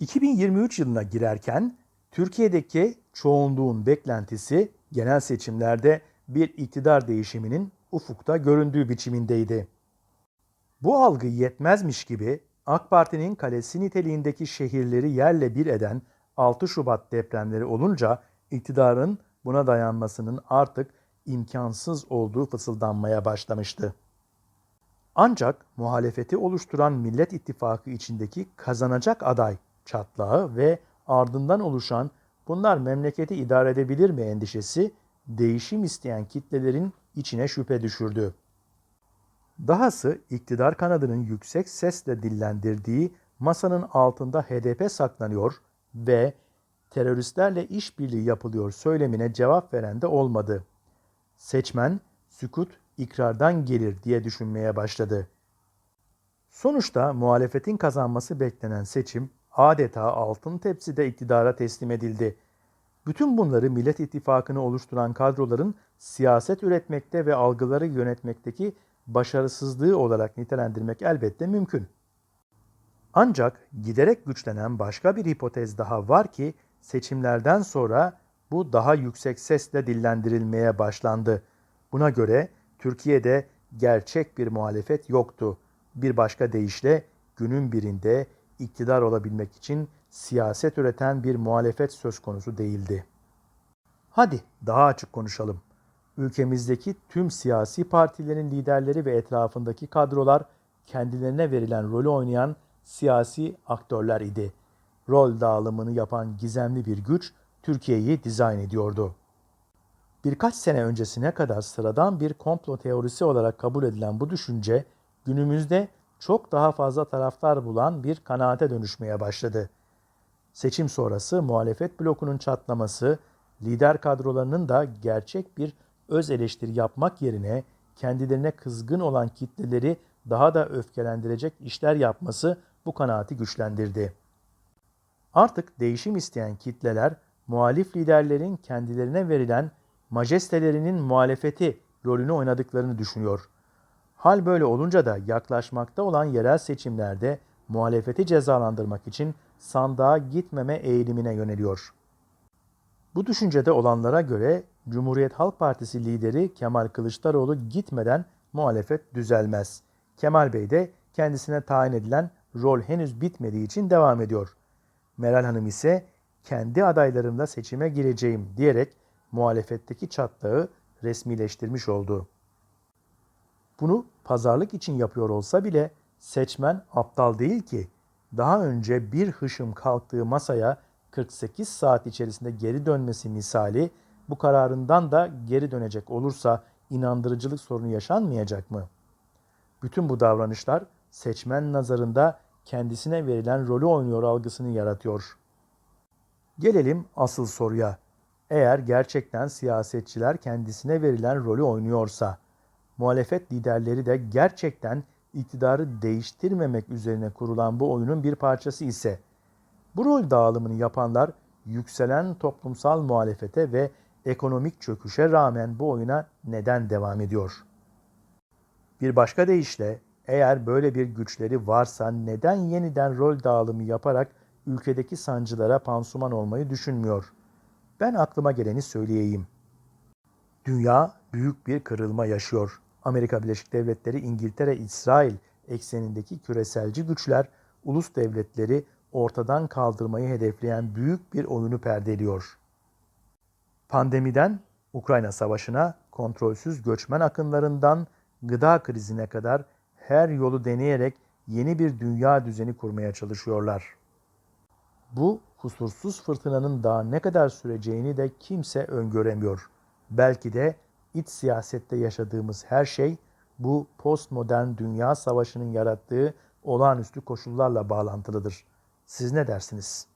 2023 yılına girerken Türkiye'deki çoğunluğun beklentisi genel seçimlerde bir iktidar değişiminin ufukta göründüğü biçimindeydi. Bu algı yetmezmiş gibi AK Parti'nin kalesi niteliğindeki şehirleri yerle bir eden 6 Şubat depremleri olunca iktidarın buna dayanmasının artık imkansız olduğu fısıldanmaya başlamıştı. Ancak muhalefeti oluşturan Millet İttifakı içindeki kazanacak aday çatlağı ve ardından oluşan bunlar memleketi idare edebilir mi endişesi değişim isteyen kitlelerin içine şüphe düşürdü. Dahası iktidar kanadının yüksek sesle dillendirdiği masanın altında HDP saklanıyor ve teröristlerle işbirliği yapılıyor söylemine cevap veren de olmadı. Seçmen sükut ikrardan gelir diye düşünmeye başladı. Sonuçta muhalefetin kazanması beklenen seçim adeta altın tepside iktidara teslim edildi. Bütün bunları Millet İttifakı'nı oluşturan kadroların siyaset üretmekte ve algıları yönetmekteki başarısızlığı olarak nitelendirmek elbette mümkün. Ancak giderek güçlenen başka bir hipotez daha var ki seçimlerden sonra bu daha yüksek sesle dillendirilmeye başlandı. Buna göre Türkiye'de gerçek bir muhalefet yoktu. Bir başka deyişle günün birinde iktidar olabilmek için siyaset üreten bir muhalefet söz konusu değildi. Hadi daha açık konuşalım. Ülkemizdeki tüm siyasi partilerin liderleri ve etrafındaki kadrolar kendilerine verilen rolü oynayan siyasi aktörler idi. Rol dağılımını yapan gizemli bir güç Türkiye'yi dizayn ediyordu. Birkaç sene öncesine kadar sıradan bir komplo teorisi olarak kabul edilen bu düşünce günümüzde çok daha fazla taraftar bulan bir kanaate dönüşmeye başladı. Seçim sonrası muhalefet blokunun çatlaması, lider kadrolarının da gerçek bir öz eleştiri yapmak yerine kendilerine kızgın olan kitleleri daha da öfkelendirecek işler yapması bu kanaati güçlendirdi. Artık değişim isteyen kitleler muhalif liderlerin kendilerine verilen majestelerinin muhalefeti rolünü oynadıklarını düşünüyor. Hal böyle olunca da yaklaşmakta olan yerel seçimlerde muhalefeti cezalandırmak için sandığa gitmeme eğilimine yöneliyor. Bu düşüncede olanlara göre Cumhuriyet Halk Partisi lideri Kemal Kılıçdaroğlu gitmeden muhalefet düzelmez. Kemal Bey de kendisine tayin edilen rol henüz bitmediği için devam ediyor. Meral Hanım ise kendi adaylarımla seçime gireceğim diyerek muhalefetteki çatlağı resmileştirmiş oldu. Bunu pazarlık için yapıyor olsa bile seçmen aptal değil ki. Daha önce bir hışım kalktığı masaya 48 saat içerisinde geri dönmesi misali bu kararından da geri dönecek olursa inandırıcılık sorunu yaşanmayacak mı? Bütün bu davranışlar seçmen nazarında kendisine verilen rolü oynuyor algısını yaratıyor. Gelelim asıl soruya. Eğer gerçekten siyasetçiler kendisine verilen rolü oynuyorsa, muhalefet liderleri de gerçekten iktidarı değiştirmemek üzerine kurulan bu oyunun bir parçası ise, bu rol dağılımını yapanlar yükselen toplumsal muhalefete ve ekonomik çöküşe rağmen bu oyuna neden devam ediyor? Bir başka deyişle eğer böyle bir güçleri varsa neden yeniden rol dağılımı yaparak ülkedeki sancılara pansuman olmayı düşünmüyor? Ben aklıma geleni söyleyeyim. Dünya büyük bir kırılma yaşıyor. Amerika Birleşik Devletleri, İngiltere, İsrail eksenindeki küreselci güçler ulus devletleri ortadan kaldırmayı hedefleyen büyük bir oyunu perdeliyor. Pandemiden Ukrayna Savaşı'na, kontrolsüz göçmen akınlarından gıda krizine kadar her yolu deneyerek yeni bir dünya düzeni kurmaya çalışıyorlar. Bu kusursuz fırtınanın daha ne kadar süreceğini de kimse öngöremiyor. Belki de iç siyasette yaşadığımız her şey bu postmodern dünya savaşının yarattığı olağanüstü koşullarla bağlantılıdır. Siz ne dersiniz?